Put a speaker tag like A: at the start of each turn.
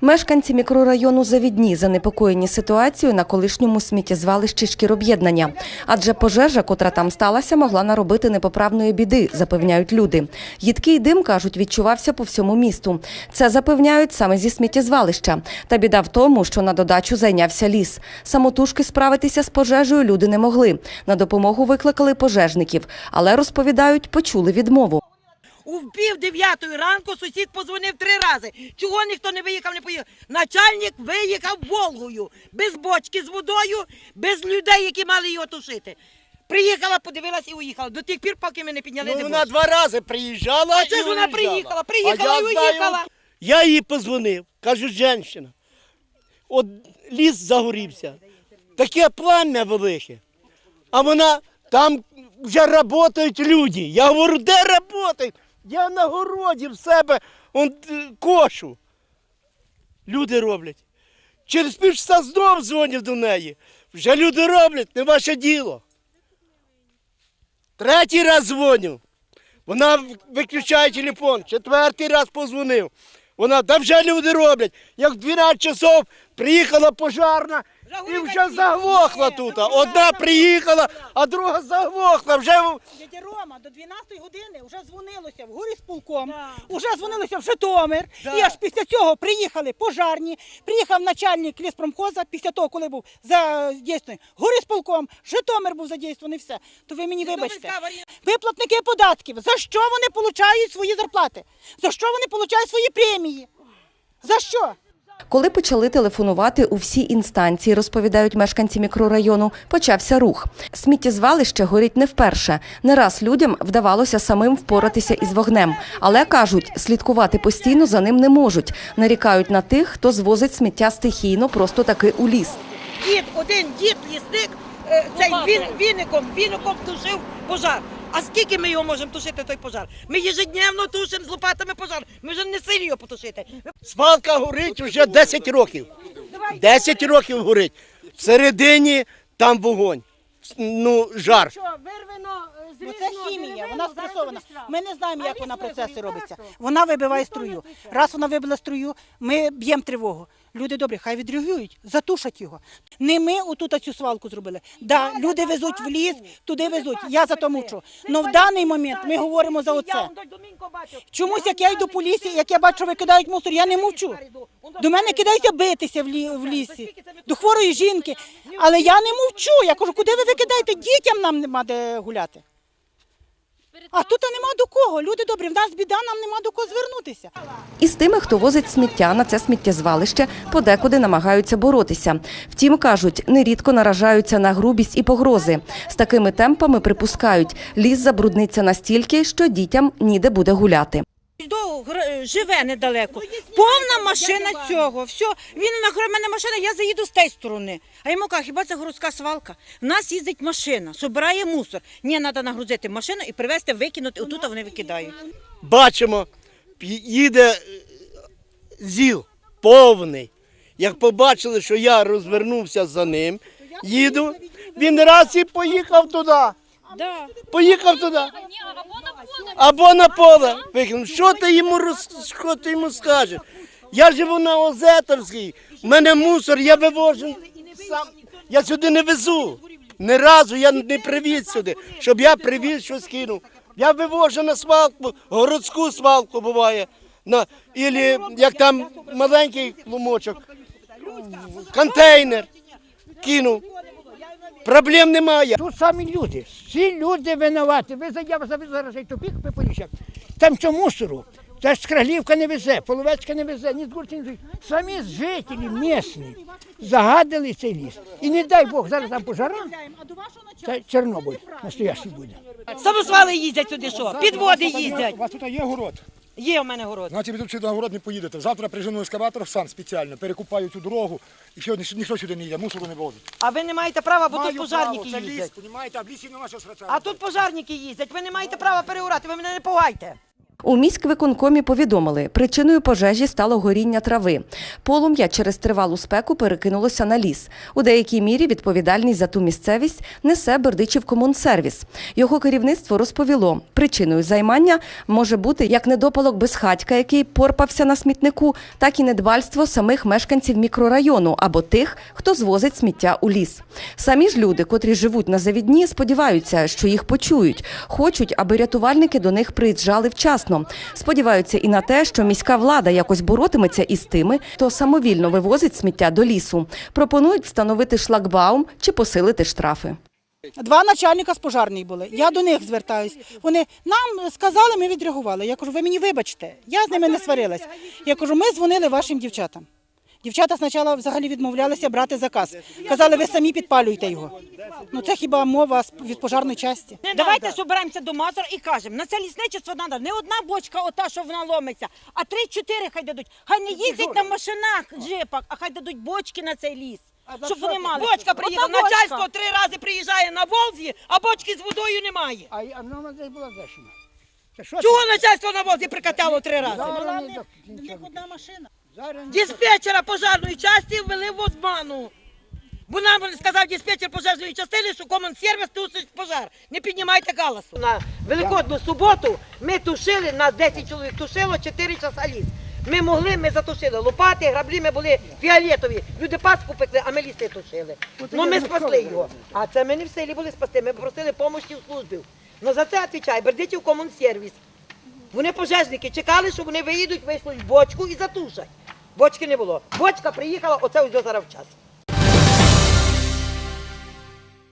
A: Мешканці мікрорайону Завідні занепокоєні ситуацією на колишньому сміттєзвалищі шкіроб'єднання. Адже пожежа, котра там сталася, могла наробити непоправної біди, запевняють люди. Їдкий дим, кажуть, відчувався по всьому місту. Це запевняють саме зі сміттєзвалища. Та біда в тому, що на додачу зайнявся ліс. Самотужки справитися з пожежею люди не могли. На допомогу викликали пожежників, але розповідають, почули відмову.
B: У пів дев'ятої ранку сусід позвонив три рази. Чого ніхто не виїхав, не поїхав. Начальник виїхав Волгою, без бочки з водою, без людей, які мали його тушити. Приїхала, подивилась і уїхала. До тих пір, поки ми не підняли
C: Ну, вона два рази приїжджала.
B: А
C: і
B: це ж вона
C: уїжджала.
B: приїхала,
C: А
B: приїхала
C: я
B: і
C: знаю,
B: уїхала.
C: Я їй позвонив, кажу, жінка, от ліс загорівся, таке плам'я велике, а вона там вже працюють люди. Я говорю, де працюють? Я на городі в себе он, е, кошу. Люди роблять. Через півчаса знов дзвонив до неї. Вже люди роблять, не ваше діло. Третій раз дзвоню. Вона виключає телефон, четвертий раз позвонив. Вона, да вже люди роблять. Як в 12 часов приїхала пожарна і вже заглохла тут. Одна приїхала, а друга заглохла. Вже
D: Дядя Рома до 12 години вже дзвонилося в горі з полком, вже дзвонилося в Житомир. І аж після цього приїхали пожарні, приїхав начальник ліспромхоза після того, коли був задійснений горі з полком, Житомир був задійснений, все. То ви мені вибачте. Ви платники податків. За що вони получають свої зарплати? За що вони получають свої премії? За що?
A: Коли почали телефонувати у всі інстанції, розповідають мешканці мікрорайону, почався рух. Сміттєзвалище горить не вперше. Не раз людям вдавалося самим впоратися із вогнем. Але кажуть, слідкувати постійно за ним не можуть. Нарікають на тих, хто звозить сміття стихійно, просто таки у ліс.
B: Дід, один дід, лісник, е, цей він, віником, віником тушив пожар. А скільки ми його можемо тушити, той пожар? Ми ежедневно тушимо з лопатами пожар. Ми вже не силі його потушити.
C: свалка горить вже 10 років. 10 років горить. Всередині там вогонь. Ну, жар.
D: Що вирвено Бо це хімія, вона спресована. Ми не знаємо, як вона процеси робиться. Вона вибиває струю. Раз вона вибила струю, ми б'ємо тривогу. Люди добрі, хай відреагують, затушать його. Не ми отут цю свалку зробили. Да, люди везуть в ліс, туди везуть. Я за то мучу. Но в даний момент ми говоримо за оце. Чомусь, як я йду по лісі, як я бачу, викидають мусор, я не мовчу. До мене кидаються битися в, лі, в лісі, до хворої жінки. Але я не мовчу. Я кажу, куди ви викидаєте? Дітям нам нема де гуляти. А тут нема до кого. Люди добрі, в нас біда, нам нема до кого звернутися.
A: І з тими, хто возить сміття на це сміттєзвалище, подекуди намагаються боротися. Втім, кажуть, нерідко наражаються на грубість і погрози. З такими темпами припускають, ліс забрудниться настільки, що дітям ніде буде гуляти.
B: До, живе недалеко. Повна машина цього. Все. Він на мене машина, я заїду з тієї сторони. А йому кажу, хіба це городська свалка? В нас їздить машина, збирає мусор. Ні, треба нагрузити машину і привезти, викинути, отут вони викидають.
C: Бачимо, їде е, зіл повний. Як побачили, що я розвернувся за ним, їду, він раз і поїхав туди.
B: Да.
C: Поїхав туди. Або на поле. Викинув. Що ти йому роз... що ти йому скажеш? Я живу на Озетовській, в мене мусор, я вивожу сам. Я сюди не везу. Ні разу я не привіз сюди, щоб я привіз щось кинув. Я вивожу на свалку, городську свалку буває. На, ілі, як там маленький клумочок, контейнер кинув. Проблем немає.
E: Тут самі люди, всі люди винуваті. Ви за- я завезу зараз цей тупік, ви. Там що мусору? Та ж Скраглівка не везе, Половецька не везе, ні Згурці не везе. Самі жителі місні загадили цей ліс. І не дай Бог, зараз там пожара, це Чорнобиль настоящий буде.
B: Самосвали їздять сюди що? Підводи їздять.
F: У вас тут є город.
B: Є у мене город.
F: Значить, ви тут сюди на город не поїдете. Завтра прижену ескаватор сам спеціально, перекупаю цю дорогу і все, ні- ніхто сюди не йде, мусору не возить.
B: А ви не маєте права, бо тут
F: Маю
B: пожарники
F: право, це
B: їздять.
F: ліс, понімаєте, а в лісі нема що срачати.
B: А тут пожарники їздять. Ви не маєте права переурати, ви мене не пугайте.
A: У міськвиконкомі повідомили, причиною пожежі стало горіння трави. Полум'я через тривалу спеку перекинулося на ліс. У деякій мірі відповідальність за ту місцевість несе Бердичів комунсервіс. Його керівництво розповіло, причиною займання може бути як недопалок безхатька, який порпався на смітнику, так і недбальство самих мешканців мікрорайону або тих, хто звозить сміття у ліс. Самі ж люди, котрі живуть на завідні, сподіваються, що їх почують, хочуть, аби рятувальники до них приїжджали вчасно. Сподіваються і на те, що міська влада якось боротиметься із тими, хто самовільно вивозить сміття до лісу. Пропонують встановити шлагбаум чи посилити штрафи.
D: Два начальника з пожарної були. Я до них звертаюсь. Вони нам сказали, ми відреагували. Я кажу, ви мені вибачте, я з ними не сварилась. Я кажу, ми дзвонили вашим дівчатам. Дівчата спочатку взагалі відмовлялися брати заказ. Казали, ви самі підпалюєте його. Ну це хіба мова від пожарної часті?
B: Давайте збираємося до Мазура і кажемо, на це лісничество треба не одна бочка, ота, що вона ломиться, а три-чотири хай дадуть. Хай не їздять на машинах, джипах, а хай дадуть бочки на цей ліс. Щоб вони мали. Бочка приїхала, начальство три рази приїжджає на Волзі, а бочки з водою немає.
E: А, а вона десь була що
B: Чого начальство на Волзі прикатало три рази?
E: Не до- нічого.
D: одна машина.
B: Диспетчера пожежної частини ввели в обману. Бо нам сказав диспетчер пожежної частини, що комунсервіс тушить пожар. Не піднімайте галасу. На Великодну суботу ми тушили, нас 10 чоловік тушило, 4 часа ліс. Ми могли, ми затушили. Лопати, граблі ми були фіолетові. Люди паску пекли, а ми ліси тушили. Ну ми спасли його. А це ми не в селі були спасти, ми просили допомоги у службів. Ну за це відповідає Бердичів комунсервіс. Вони пожежники чекали, що вони виїдуть, вийшли в бочку і затушать. Бочки не було. Бочка приїхала, оце ось зараз в час.